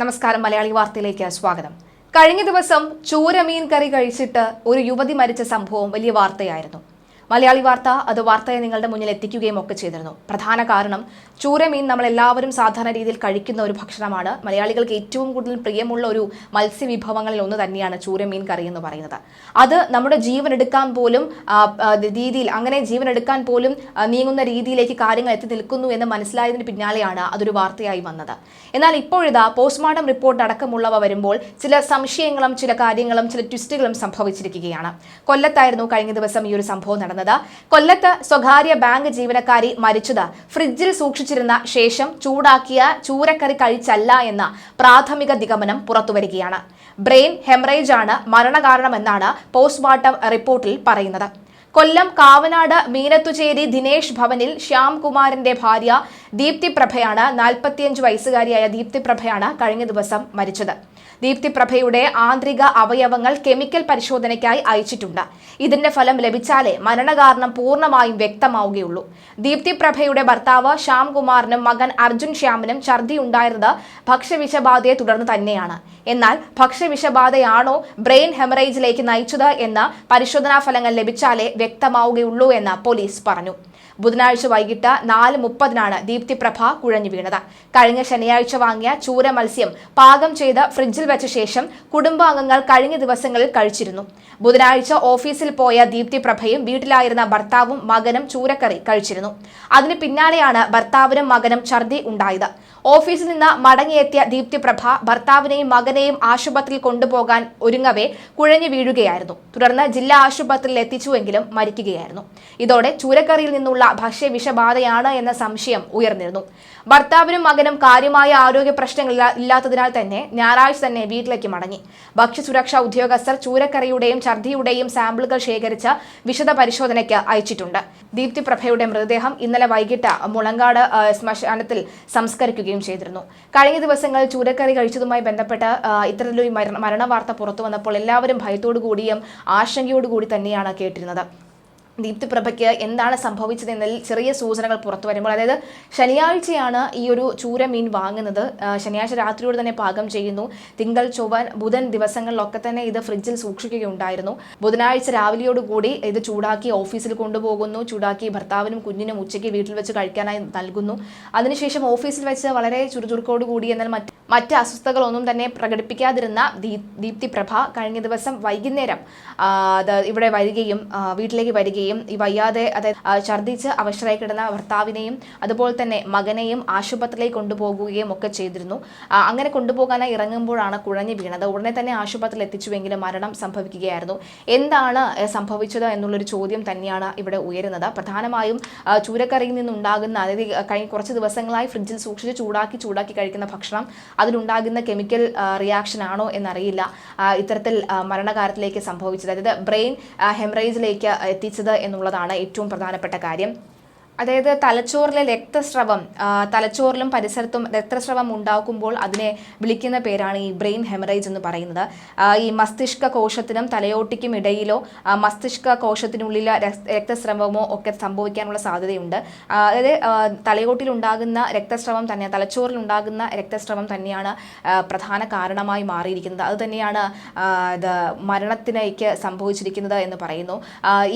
നമസ്കാരം മലയാളി വാർത്തയിലേക്ക് സ്വാഗതം. കഴിഞ്ഞ ദിവസം ചൂരമീൻ കറി കഴിച്ചിട്ട് ഒരു യുവതി മരിച്ച സംഭവം വലിയ വാർത്തയായിരുന്നു. മലയാളി വാർത്ത അത് വാർത്തയെ നിങ്ങളുടെ മുന്നിൽ എത്തിക്കുകയും ഒക്കെ ചെയ്തിരുന്നു. പ്രധാന കാരണം ചൂരമീൻ നമ്മൾ എല്ലാവരും സാധാരണ രീതിയിൽ കഴിക്കുന്ന ഒരു ഭക്ഷണമാണ്. മലയാളികൾക്ക് ഏറ്റവും കൂടുതൽ പ്രിയമുള്ള ഒരു മത്സ്യവിഭവങ്ങളിൽ ഒന്ന് തന്നെയാണ് ചൂരമീൻ കറി എന്ന് പറയുന്നത്. അത് നമ്മുടെ ജീവൻ എടുക്കാൻ പോലും രീതിയിൽ അങ്ങനെ ജീവൻ എടുക്കാൻ പോലും നീങ്ങുന്ന രീതിയിലേക്ക് കാര്യങ്ങൾ എത്തി നിൽക്കുന്നു എന്ന് മനസ്സിലായതിന് പിന്നാലെയാണ് അതൊരു വാർത്തയായി വന്നത്. എന്നാൽ ഇപ്പോഴിതാ പോസ്റ്റ്മോർട്ടം റിപ്പോർട്ട് അടക്കമുള്ളവ വരുമ്പോൾ ചില സംശയങ്ങളും ചില കാര്യങ്ങളും ചില ട്വിസ്റ്റുകളും സംഭവിച്ചിരിക്കുകയാണ്. കൊല്ലത്തായിരുന്നു കഴിഞ്ഞ ദിവസം ഈ ഒരു സംഭവം നടന്നത്. കൊല്ലത്ത് സ്വകാര്യ ബാങ്ക് ജീവനക്കാരി മരിച്ചത്. ഫ്രിഡ്ജിൽ സൂക്ഷിച്ചിരുന്ന ശേഷം ചൂടാക്കിയ ചൂരക്കറി കഴിച്ചല്ല എന്ന പ്രാഥമിക നിഗമനം പുറത്തുവരികയാണ്. ബ്രെയിൻ ഹെമറേജ് ആണ് മരണകാരണമെന്നാണ് പോസ്റ്റ്മോർട്ടം റിപ്പോർട്ടിൽ പറയുന്നത്. കൊല്ലം കാവനാട് മീനത്തുചേരി ദിനേശ് ഭവനിൽ ശ്യാംകുമാറിന്റെ ഭാര്യ ദീപ്തിപ്രഭയാണ് നാൽപ്പത്തിയഞ്ച് വയസ്സുകാരിയായ ദീപ്തിപ്രഭയാണ് കഴിഞ്ഞ ദിവസം മരിച്ചത്. ദീപ്തി പ്രഭയുടെ ആന്തരിക അവയവങ്ങൾ കെമിക്കൽ പരിശോധനയ്ക്കായി അയച്ചിട്ടുണ്ട്. ഇതിന്റെ ഫലം ലഭിച്ചാലേ മരണകാരണം പൂർണമായും വ്യക്തമാവുകയുള്ളൂ. ദീപ്തി പ്രഭയുടെ ഭർത്താവ് ശ്യാംകുമാറിനും മകൻ അർജുൻ ശ്യാമിനും ഛർദി ഉണ്ടായിരുന്നത് ഭക്ഷ്യവിഷബാധയെ തുടർന്ന് തന്നെയാണ്. എന്നാൽ ഭക്ഷ്യവിഷബാധയാണോ ബ്രെയിൻ ഹെമറേജിലേക്ക് നയിച്ചത് എന്ന് പരിശോധനാ ഫലങ്ങൾ ലഭിച്ചാലേ വ്യക്തമാവുകയുള്ളൂ എന്ന് പോലീസ് പറഞ്ഞു. ബുധനാഴ്ച വൈകിട്ട് നാല് മുപ്പതിനാണ് ദീപ്തി പ്രഭ കുഴഞ്ഞു വീണത്. കഴിഞ്ഞ ശനിയാഴ്ച വാങ്ങിയ ചൂര മത്സ്യം പാകം ചെയ്ത് ഫ്രിഡ്ജിൽ വെച്ച ശേഷം കുടുംബാംഗങ്ങൾ കഴിഞ്ഞ ദിവസങ്ങളിൽ കഴിച്ചിരുന്നു. ബുധനാഴ്ച ഓഫീസിൽ പോയ ദീപ്തി പ്രഭയും വീട്ടിലായിരുന്ന ഭർത്താവും മകനും ചൂരക്കറി കഴിച്ചിരുന്നു. അതിന് പിന്നാലെയാണ് ഭർത്താവിനും മകനും ഛർദി ഉണ്ടായത്. ഓഫീസിൽ നിന്ന് മടങ്ങിയെത്തിയ ദീപ്തി പ്രഭ ഭർത്താവിനെയും മകനെയും ആശുപത്രിയിൽ കൊണ്ടുപോകാൻ ഒരുങ്ങവെ കുഴഞ്ഞു വീഴുകയായിരുന്നു. തുടർന്ന് ജില്ലാ ആശുപത്രിയിൽ എത്തിച്ചുവെങ്കിലും മരിക്കുകയായിരുന്നു. ഇതോടെ ചൂരക്കറിയിൽ നിന്നുള്ള ഭക്ഷ്യവിഷബാധയാണ് എന്ന സംശയം ഉയർന്നിരുന്നു. ഭർത്താവിനും മകനും കാര്യമായ ആരോഗ്യ പ്രശ്നങ്ങൾ ഇല്ലാത്തതിനാൽ തന്നെ ഞായറാഴ്ച തന്നെ വീട്ടിലേക്ക് മടങ്ങി. ഭക്ഷ്യസുരക്ഷാ ഉദ്യോഗസ്ഥർ ചൂരക്കറിയുടെയും ഛർദിയുടെയും സാമ്പിളുകൾ ശേഖരിച്ച് വിശദ പരിശോധനയ്ക്ക് അയച്ചിട്ടുണ്ട്. ദീപ്തി പ്രഭയുടെ മൃതദേഹം ഇന്നലെ വൈകിട്ട് മുളങ്കാട് ശ്മശാനത്തിൽ ശ്മശാനത്തിൽ സംസ്കരിക്കുകയും ചെയ്തിരുന്നു. കഴിഞ്ഞ ദിവസങ്ങൾ ചൂരക്കറി കഴിച്ചതുമായി ബന്ധപ്പെട്ട ഇത്തരത്തിലൊരു മരണ വാർത്ത പുറത്തു വന്നപ്പോൾ എല്ലാവരും ഭയത്തോടു കൂടിയും ആശങ്കയോടു കൂടി തന്നെയാണ് കേട്ടിരുന്നത്. ദീപ്തി പ്രഭയ്ക്ക് എന്താണ് സംഭവിച്ചതെന്നതിൽ ചെറിയ സൂചനകൾ പുറത്തു വരുമ്പോൾ അതായത് ശനിയാഴ്ചയാണ് ഈ ഒരു ചൂര മീൻ വാങ്ങുന്നത്. ശനിയാഴ്ച രാത്രിയോട് തന്നെ പാകം ചെയ്യുന്നു. തിങ്കൾ ചൊവ്വൻ ബുധൻ ദിവസങ്ങളിലൊക്കെ തന്നെ ഇത് ഫ്രിഡ്ജിൽ സൂക്ഷിക്കുകയുണ്ടായിരുന്നു. ബുധനാഴ്ച രാവിലെയോടുകൂടി ഇത് ചൂടാക്കി ഓഫീസിൽ കൊണ്ടുപോകുന്നു. ചൂടാക്കി ഭർത്താവിനും കുഞ്ഞിനും ഉച്ചയ്ക്ക് വീട്ടിൽ വെച്ച് കഴിക്കാനായി നൽകുന്നു. അതിനുശേഷം ഓഫീസിൽ വെച്ച് വളരെ ചുറുചുറുക്കോട് കൂടി എന്നാൽ മറ്റ് മറ്റ് അസ്വസ്ഥതകളൊന്നും തന്നെ പ്രകടിപ്പിക്കാതിരുന്ന ദീപ്തി പ്രഭ കഴിഞ്ഞ ദിവസം വൈകുന്നേരം ഇവിടെ വരികയും വീട്ടിലേക്ക് വരികയും ഈ വയ്യാതെ അതായത് ഛർദ്ദിച്ച് അവശരായി കിടന്ന ഭർത്താവിനെയും അതുപോലെ തന്നെ മകനെയും ആശുപത്രിയിലേക്ക് കൊണ്ടുപോകുകയും ഒക്കെ ചെയ്തിരുന്നു. അങ്ങനെ കൊണ്ടുപോകാനായി ഇറങ്ങുമ്പോഴാണ് കുഴഞ്ഞു വീണത്. ഉടനെ തന്നെ ആശുപത്രിയിൽ എത്തിച്ചുവെങ്കിലും മരണം സംഭവിക്കുകയായിരുന്നു. എന്താണ് സംഭവിച്ചത് എന്നുള്ളൊരു ചോദ്യം തന്നെയാണ് ഇവിടെ ഉയരുന്നത്. പ്രധാനമായും ചൂരക്കറിയിൽ നിന്നുണ്ടാകുന്ന അതായത് കഴിഞ്ഞ കുറച്ച് ദിവസങ്ങളായി ഫ്രിഡ്ജിൽ സൂക്ഷിച്ച് ചൂടാക്കി ചൂടാക്കി കഴിക്കുന്ന ഭക്ഷണം അതിലുണ്ടാകുന്ന കെമിക്കൽ റിയാക്ഷൻ ആണോ എന്നറിയില്ല. ഇത്തരത്തിൽ മരണകാരത്തിലേക്ക് സംഭവിച്ചത്. അതായത് ബ്രെയിൻ ഹെമറേജിലേക്ക് എത്തിച്ചത് എന്നുള്ളതാണ് ഏറ്റവും പ്രധാനപ്പെട്ട കാര്യം. അതായത് തലച്ചോറിലെ രക്തസ്രവം തലച്ചോറിലും പരിസരത്തും രക്തസ്രവം ഉണ്ടാക്കുമ്പോൾ അതിനെ വിളിക്കുന്ന പേരാണ് ഈ ബ്രെയിൻ ഹെമറേജ് എന്ന് പറയുന്നത്. ഈ മസ്തിഷ്ക കോശത്തിനും തലയോട്ടിക്കും ഇടയിലോ മസ്തിഷ്ക കോശത്തിനുള്ളിലെ രക്തസ്രവമോ ഒക്കെ സംഭവിക്കാനുള്ള സാധ്യതയുണ്ട്. അതായത് തലയോട്ടിലുണ്ടാകുന്ന രക്തസ്രവം തന്നെ തലച്ചോറിൽ ഉണ്ടാകുന്ന രക്തസ്രവം തന്നെയാണ് പ്രധാന കാരണമായി മാറിയിരിക്കുന്നത്. അത് തന്നെയാണ് ഇത് മരണത്തിനേക്ക് സംഭവിച്ചിരിക്കുന്നത് എന്ന് പറയുന്നു.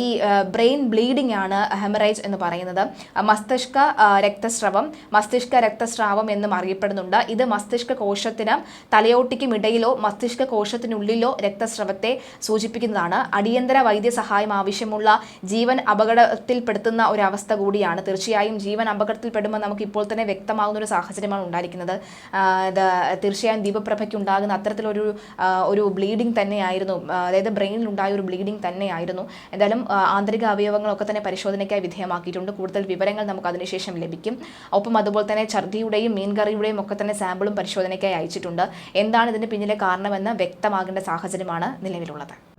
ഈ ബ്രെയിൻ ബ്ലീഡിംഗ് ആണ് ഹെമറേജ് എന്ന് പറയുന്നത്. മസ്തിഷ്ക രക്തസ്രവം മസ്തിഷ്ക രക്തസ്രാവം എന്നും അറിയപ്പെടുന്നുണ്ട്. ഇത് മസ്തിഷ്ക കോശത്തിന് തലയോട്ടിക്കും ഇടയിലോ മസ്തിഷ്ക കോശത്തിനുള്ളിലോ രക്തസ്രവത്തെ സൂചിപ്പിക്കുന്നതാണ്. അടിയന്തര വൈദ്യസഹായം ആവശ്യമുള്ള ജീവൻ അപകടത്തിൽപ്പെടുത്തുന്ന ഒരു അവസ്ഥ കൂടിയാണ്. തീർച്ചയായും ജീവൻ അപകടത്തിൽപ്പെടുമ്പോൾ നമുക്ക് ഇപ്പോൾ തന്നെ വ്യക്തമാകുന്ന ഒരു സാഹചര്യമാണ് ഉണ്ടായിരിക്കുന്നത്. തീർച്ചയായും ദീപപ്രഭയ്ക്ക് ഉണ്ടാകുന്ന അത്തരത്തിലൊരു ഒരു ബ്ലീഡിംഗ് തന്നെയായിരുന്നു. അതായത് ബ്രെയിനിൽ ഉണ്ടായ ഒരു ബ്ലീഡിംഗ് തന്നെയായിരുന്നു. എന്തായാലും ആന്തരിക അവയവങ്ങളൊക്കെ തന്നെ പരിശോധനയ്ക്കായി വിധേയമാക്കിയിട്ടുണ്ട്. വിവരങ്ങൾ നമുക്ക് അതിനുശേഷം ലഭിക്കും. ഒപ്പം അതുപോലെ തന്നെ ഛർദിയുടെയും മീൻകറിയുടെയും ഒക്കെ തന്നെ സാമ്പിളും പരിശോധനയ്ക്കായി അയച്ചിട്ടുണ്ട്. എന്താണ് ഇതിന് പിന്നിലെ കാരണമെന്ന് വ്യക്തമാകേണ്ട സാഹചര്യമാണ് നിലവിലുള്ളത്.